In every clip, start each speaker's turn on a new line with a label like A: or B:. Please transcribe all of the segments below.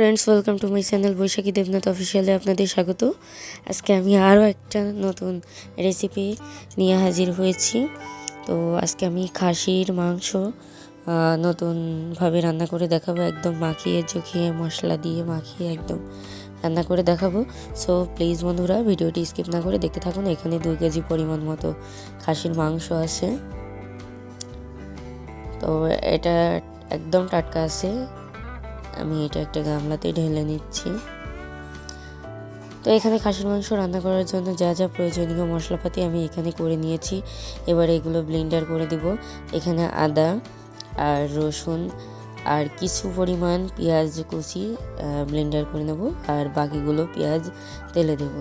A: Friends welcome to my channel Baishakhi Debnath অফিসিয়ালে আপনাদের স্বাগত। আজকে আমি আরও একটা নতুন রেসিপি নিয়ে হাজির হয়েছি। তো আজকে আমি খাসির মাংস নতুনভাবে রান্না করে দেখাবো। একদম মাখিয়ে চুখিয়ে, মশলা দিয়ে মাখিয়ে একদম রান্না করে দেখাবো। সো প্লিজ বন্ধুরা, ভিডিওটি স্কিপ না করে দেখতে থাকুন। এখানে দুই কেজি পরিমাণ মতো খাসির মাংস আছে। তো এটা একদম টাটকা আছে। আমি এটা একটা গামলাতে ঢেলে নিচ্ছি। তো এখানে খাসির মাংস রান্না করার জন্য যা যা প্রয়োজনীয় মশলাপাতি আমি এখানে করে নিয়েছি। এবার এগুলো ব্লেন্ডার করে দিব। এখানে আদা আর রসুন আর কিছু পরিমাণ পেঁয়াজ কুচি ব্লেন্ডার করে নেব আর বাকিগুলো পেঁয়াজ তেলে দেব।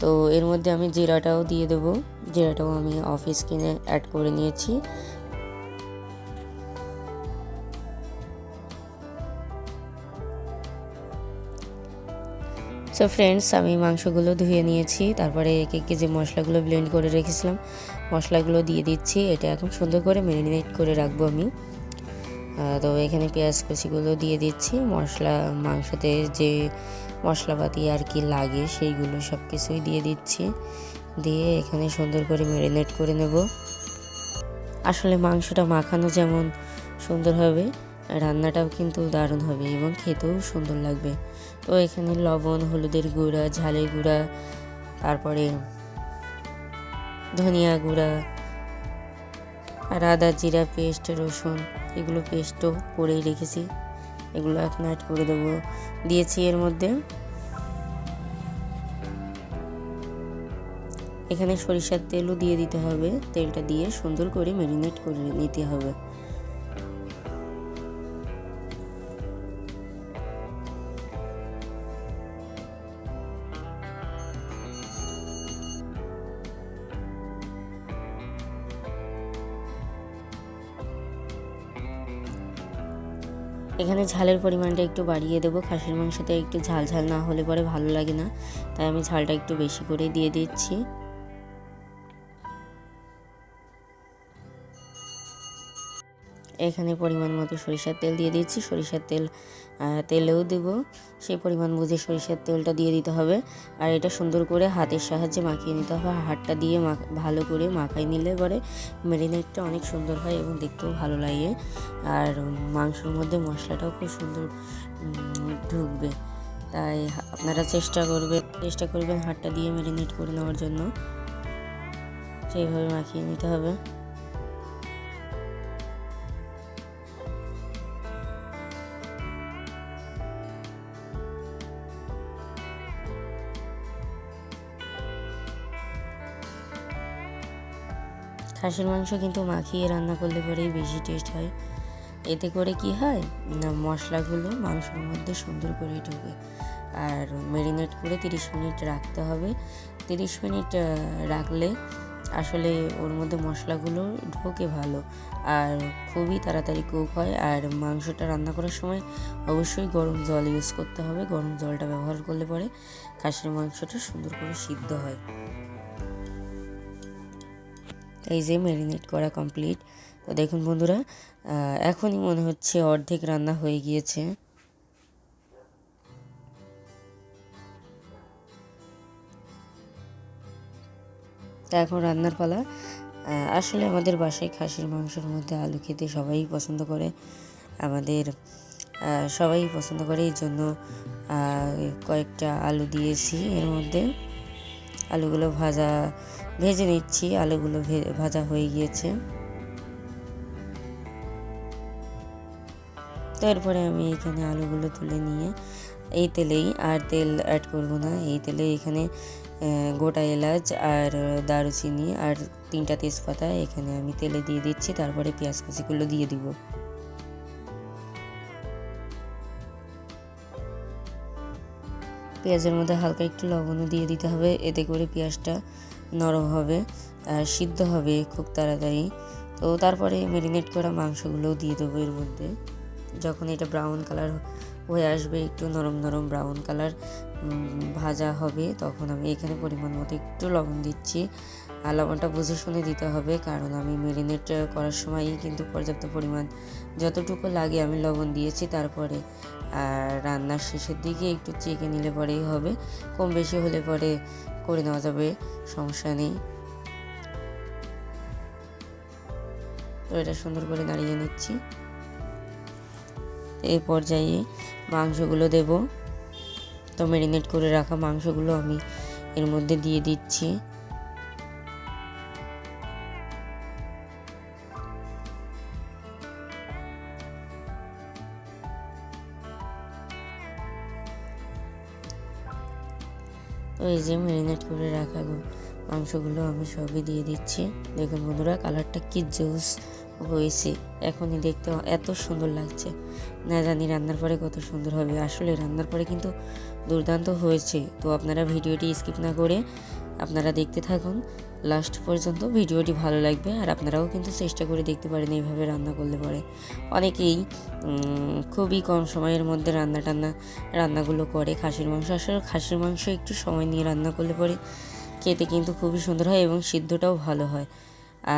A: তো এর মধ্যে আমি জিরাটাও দিয়ে দেবো। জিরাটাও আমি অফিস কিনে অ্যাড করে নিয়েছি। সো ফ্রেন্ডস আমি মাংসগুলো ধুয়ে নিয়েছি। তারপরে এক এক কেজি মশলাগুলো ব্লেন্ড করে রেখেছিলাম, মশলাগুলো দিয়ে দিচ্ছি। এটা এখন সুন্দর করে ম্যারিনেট করে রাখব আমি। তো এখানে পেঁয়াজ কুচিগুলো দিয়ে দিচ্ছি। মশলা, মাংসতে যে মশলাপাতি আর কি লাগে, সেইগুলো সব কিছুই দিয়ে দিচ্ছি। দিয়ে এখানে সুন্দর করে ম্যারিনেট করে নেব। আসলে মাংসটা মাখানো যেমন সুন্দর হবে, রান্নাটাও কিন্তু দারুণ হবে এবং খেতেও সুন্দর লাগবে। তো এখানে লবণ, হলুদের গুঁড়া, ঝালের গুঁড়া, তারপরে ধনিয়া গুঁড়া আর আদা, জিরা, পেস্ট, রসুন, এগুলো পেস্টও করেই রেখেছি। এগুলো এখন অ্যাড করে দেবো। দিয়েছি এর মধ্যে এখানে সরিষার তেলও দিয়ে দিতে হবে। তেলটা দিয়ে সুন্দর করে ম্যারিনেট করে নিতে হবে। এখানে ঝালের পরিমাণটা একটু বাড়িয়ে দেবো। খাসির মাংসতে একটু ঝাল ঝাল না হলে পরে ভালো লাগে না। তাই আমি ঝালটা একটু বেশি করে দিয়ে দিচ্ছি। এখানে পরিমাণ মতো সরিষার তেল দিয়ে দিচ্ছি। সরিষার তেল তেলেও দেব। সেই পরিমাণ বুঝে সরিষার তেলটা দিয়ে দিতে হবে। আর এটা সুন্দর করে হাতের সাহায্যে মাখিয়ে নিতে হবে। হাতটা দিয়ে ভালো করে মাখাই নিলে পরে ম্যারিনেটটা অনেক সুন্দর হয় এবং দেখতেও ভালো লাগে। আর মাংসের মধ্যে মশলাটাও খুব সুন্দর ঢুকবে। তাই আপনারা চেষ্টা করবেন চেষ্টা করবেন হাতটা দিয়ে ম্যারিনেট করে নেওয়ার জন্য। সেইভাবে মাখিয়ে নিতে হবে। খাসির মাংস কিন্তু মাখিয়ে রান্না করলে পরেই বেশি টেস্ট হয়। এতে করে কি হয়? না, মশলাগুলো মাংসের মধ্যে সুন্দর করে ঢোকে। আর ম্যারিনেট করে তিরিশ মিনিট রাখতে হবে। তিরিশ মিনিট রাখলে আসলে ওর মধ্যে মশলাগুলো ঢোকে ভালো। আর খুবই তাড়াতাড়ি কুক হয়। আর মাংসটা রান্না করার সময় অবশ্যই গরম জল ইউজ করতে হবে। গরম জলটা ব্যবহার করলে পরে খাসির মাংসটা সুন্দর করে সিদ্ধ হয়। এই যে ম্যারিনেট করা কমপ্লিট তো দেখুন বন্ধুরা এখনই মনে হচ্ছে অর্ধেক রান্না হয়ে গিয়েছে। তা এখন রান্নার পালা। আসলে আমাদের বাসায় খাসির মাংসের মধ্যে আলু খেতে সবাই পছন্দ করে। আমাদের সবাই পছন্দ করে, এই জন্য কয়েকটা আলু দিয়েছি এর মধ্যে। আলুগুলো ভাজা ভেজে নিচ্ছি, আলুগুলো ভাজা হয়ে গিয়েছে। তারপরে আমি এখানে আলুগুলো তুলে নিয়ে, এই তেলেই, আর তেল অ্যাড করব না। এই তেলে এখানে গোটা এলাচ আর দারুচিনি আর তিনটা তেজপাতা এখানে আমি তেলে দিয়ে দিচ্ছি। তারপরে পেঁয়াজ কুচিগুলো দিয়ে দিব। পেঁয়াজের মধ্যে হালকা একটু লবণও দিয়ে দিতে হবে। এতে করে পেঁয়াজটা নরম হবে, আর সিদ্ধ হবে খুব তাড়াতাড়ি। তো তারপরে ম্যারিনেট করা মাংসগুলোও দিয়ে দেবো এর মধ্যে। যখন এটা ব্রাউন কালার হয়ে আসবে, একটু নরম নরম ব্রাউন কালার ভাজা হবে, তখন আমি এখানে পরিমাণ মতো একটু লবণ দিচ্ছি। আর লবণটা বুঝে শুনে দিতে হবে, কারণ আমি মেরিনেট করার সময়ই কিন্তু পর্যাপ্ত পরিমাণ যতটুকু লাগে আমি লবণ দিয়েছি তারপরে। আর রান্নার শেষের দিকে একটু চেকে নিলে পরেই হবে, কম বেশি হলে পরে করে নেওয়া যাবে, সমস্যা নেই। তো এটা সুন্দর করে নাড়িয়ে নিচ্ছি। এই পর্যায়ে মাংসগুলো দেব। তো ম্যারিনেট করে রাখা মাংসগুলো আমি এর মধ্যে দিয়ে দিচ্ছি। এই যে ম্যারিনেট করে রাখা মাংসগুলো আমি সবই দিয়ে দিচ্ছি। দেখুন বন্ধুরা কালারটা কি জুস হয়েছে। এখনই দেখতে এত সুন্দর লাগছে। না জানি রান্নার পরে কত সুন্দর হবে। আসলে রান্নার পরে কিন্তু দুর্দান্ত হয়েছে। তো আপনারা ভিডিওটি স্কিপ না করে আপনারা দেখতে থাকুন। লাস্ট পর্যন্ত ভিডিওটি ভালো লাগবে আর আপনারাও কিন্তু চেষ্টা করে দেখতে পারেন এইভাবে রান্না করলে পরে। অনেকেই খুবই কম সময়ের মধ্যে রান্না টান্না, রান্নাগুলো করে। খাসির মাংস, আসলে খাসির মাংস একটু সময় নিয়ে রান্না করলে পরে খেতে কিন্তু খুবই সুন্দর হয় এবং সিদ্ধটাও ভালো হয়।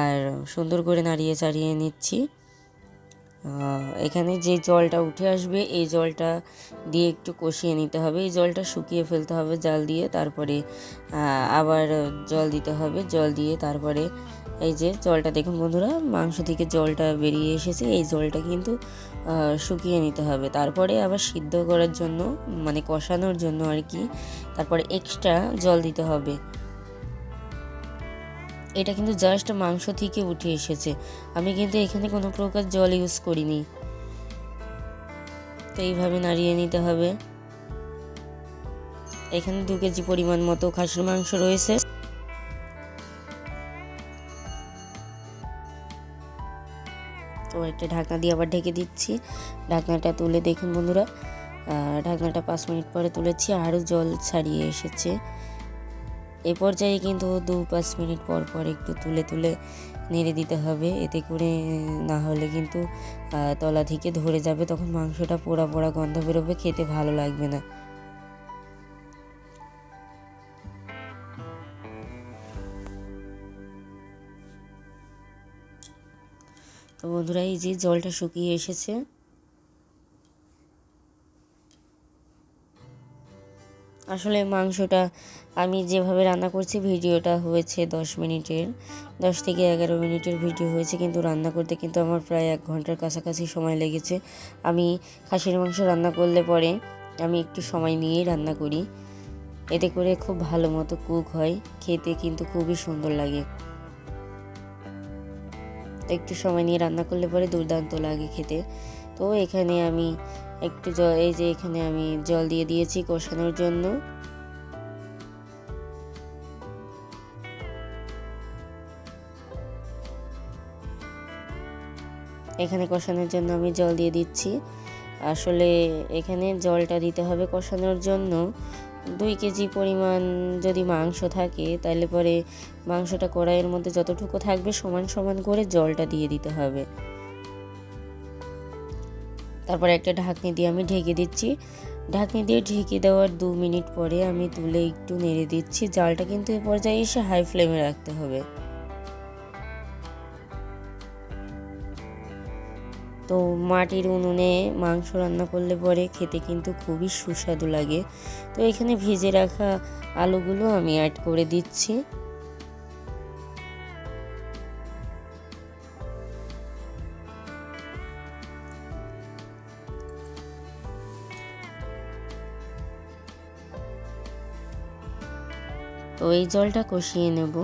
A: আর সুন্দর করে নাড়িয়ে চাড়িয়ে নিচ্ছি। এখানে যে জলটা উঠে আসবে, এই জলটা দিয়ে একটু কষিয়ে নিতে হবে। এই জলটা শুকিয়ে ফেলতে হবে জাল দিয়ে, তারপরে আবার জল দিতে হবে। জল দিয়ে তারপরে এই যে জলটা, দেখুন বন্ধুরা, মাংস থেকে জলটা বেরিয়ে এসেছে। এই জলটা কিন্তু শুকিয়ে নিতে হবে। তারপরে আবার সিদ্ধ করার জন্য মানে কষানোর জন্য আর কি, তারপরে এক্সট্রা জল দিতে হবে। এটা কিন্তু জাস্ট মাংস থেকে উঠে এসেছে। আমি কিন্তু এখানে কোনো প্রকার জল ইউজ করিনি। তো এইভাবে নাড়িয়ে নিতে হবে। এখানে দু কেজি পরিমাণ মতো খাসির মাংস রয়েছে। তো একটা ঢাকনা দিয়ে আবার ঢেকে দিচ্ছি। ঢাকনাটা তুলে দেখুন বন্ধুরা। ঢাকনাটা পাঁচ মিনিট পরে তুলেছি। আরও জল ছাড়িয়ে এসেছে। এ পর্যায়ে কিন্তু দু পাঁচ মিনিট পর পর একটু তুলে তুলে নেড়ে দিতে হবে। এতে করে না হলে কিন্তু তলা থেকে ধরে যাবে, তখন মাংসটা পোড়া পোড়া গন্ধ বেরোবে, খেতে ভালো লাগবে না। তো বন্ধুরা, এই যে জলটা শুকিয়ে এসেছে আসলে মাংসটা আমি যেভাবে রান্না করছি, ভিডিওটা হয়েছে দশ মিনিটের। দশ থেকে এগারো মিনিটের ভিডিও হয়েছে, কিন্তু রান্না করতে কিন্তু আমার প্রায় এক ঘণ্টার কাছাকাছি সময় লেগেছে। আমি খাসির মাংস রান্না করলে পরে আমি একটু সময় নিয়েই রান্না করি। এতে করে খুব ভালো মতো কুক হয়, খেতে কিন্তু খুবই সুন্দর লাগে। একটু সময় নিয়ে রান্না করলে পরে দুর্দান্ত লাগে খেতে। তো এখানে আমি একটু জল, এই যে এখানে আমি জল দিয়ে দিয়েছি কষানোর জন্য। এখানে কষানোর জন্য আমি জল দিয়ে দিচ্ছি। আসলে এখানে জলটা দিতে হবে কষানোর জন্য। দুই কেজি পরিমাণ যদি মাংস থাকে তাহলে পরে মাংসটা কড়াইয়ের মধ্যে যতটুকু থাকবে সমান সমান করে জলটা দিয়ে দিতে হবে। তারপর একটা ঢাকনি দিয়ে আমি ঢেকে দিচ্ছি। ঢাকনি দিয়ে ঢেকে দেওয়ার দু মিনিট পরে আমি তুলে একটু নেড়ে দিচ্ছি। জালটা কিন্তু এ পর্যায়ে এসে হাই ফ্লেমে রাখতে হবে। তো মাটির উনুনে মাংস রান্না করলে পরে খেতে কিন্তু খুবই সুস্বাদু লাগে। তো এখানে ভেজে রাখা আলুগুলো আমি অ্যাড করে দিচ্ছি। তো এই জলটা কষিয়ে নেব।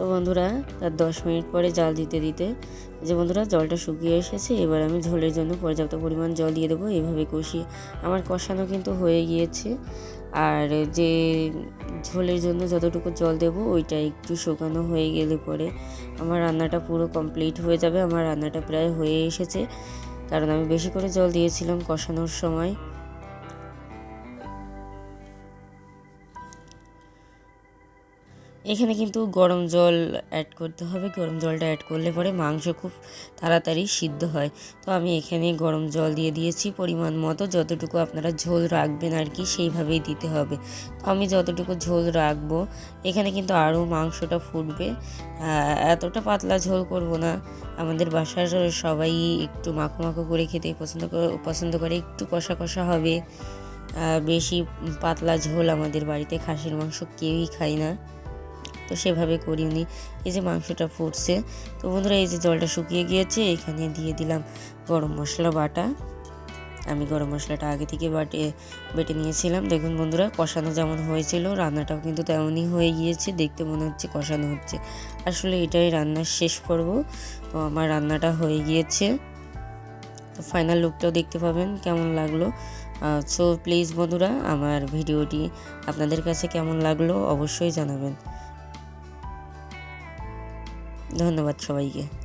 A: তো বন্ধুরা, তার দশ মিনিট পরে জাল দিতে দিতে যে বন্ধুরা, জলটা শুকিয়ে এসেছে, এবার আমি ঝোলের জন্য পর্যাপ্ত পরিমাণ জল দিয়ে দেবো এইভাবে কষিয়ে। আমার কষানো কিন্তু হয়ে গিয়েছে, আর যে ঝোলের জন্য যতটুকু জল দেব, ওইটা একটু শুকানো হয়ে গেলে পরে আমার রান্নাটা পুরো কমপ্লিট হয়ে যাবে, আমার রান্নাটা প্রায় হয়ে এসেছে। কারণ আমি বেশি করে জল দিয়েছিলাম কষানোর সময়। এখানে কিন্তু গরম জল অ্যাড করতে হবে। গরম জলটা অ্যাড করলে পরে মাংস খুব তাড়াতাড়ি সিদ্ধ হয়। তো আমি এখানে গরম জল দিয়ে দিয়েছি। পরিমাণ মতো যতটুকু আপনারা ঝোল রাখবেন আর কি সেইভাবেই দিতে হবে। তো আমি যতটুকু ঝোল রাখব, এখানে কিন্তু আরও মাংসটা ফুটবে। এতটা পাতলা ঝোল করব না। আমাদের বাসার সবাই একটু মাখো মাখো করে খেতে পছন্দ পছন্দ করে। একটু কষা কষা হবে। বেশি পাতলা ঝোল আমাদের বাড়িতে খাসির মাংস কেউই খায় না। তো সেভাবে করিনি। এই যে মাংসটা ফুটছে। তো বন্ধুরা, এই যে জলটা শুকিয়ে গিয়েছে, এখানে দিয়ে দিলাম গরম মশলা বাটা। আমি গরম মশলাটা আগে থেকে বাটে, বেটে নিয়েছিলাম। দেখুন বন্ধুরা, কষানো যেমন হয়েছিল, রান্নাটাও কিন্তু তেমনই হয়ে গিয়েছে। দেখতে মনে হচ্ছে কষানো হচ্ছে। আসলে এটাই রান্নার শেষ পর্ব। তো আমার রান্নাটা হয়ে গিয়েছে। তো ফাইনাল লুকটাও দেখতে পাবেন, কেমন লাগল। সো প্লিজ বন্ধুরা, আমার ভিডিওটি আপনাদের কাছে কেমন লাগল অবশ্যই জানাবেন। ধন্যবাদ সবাইকে।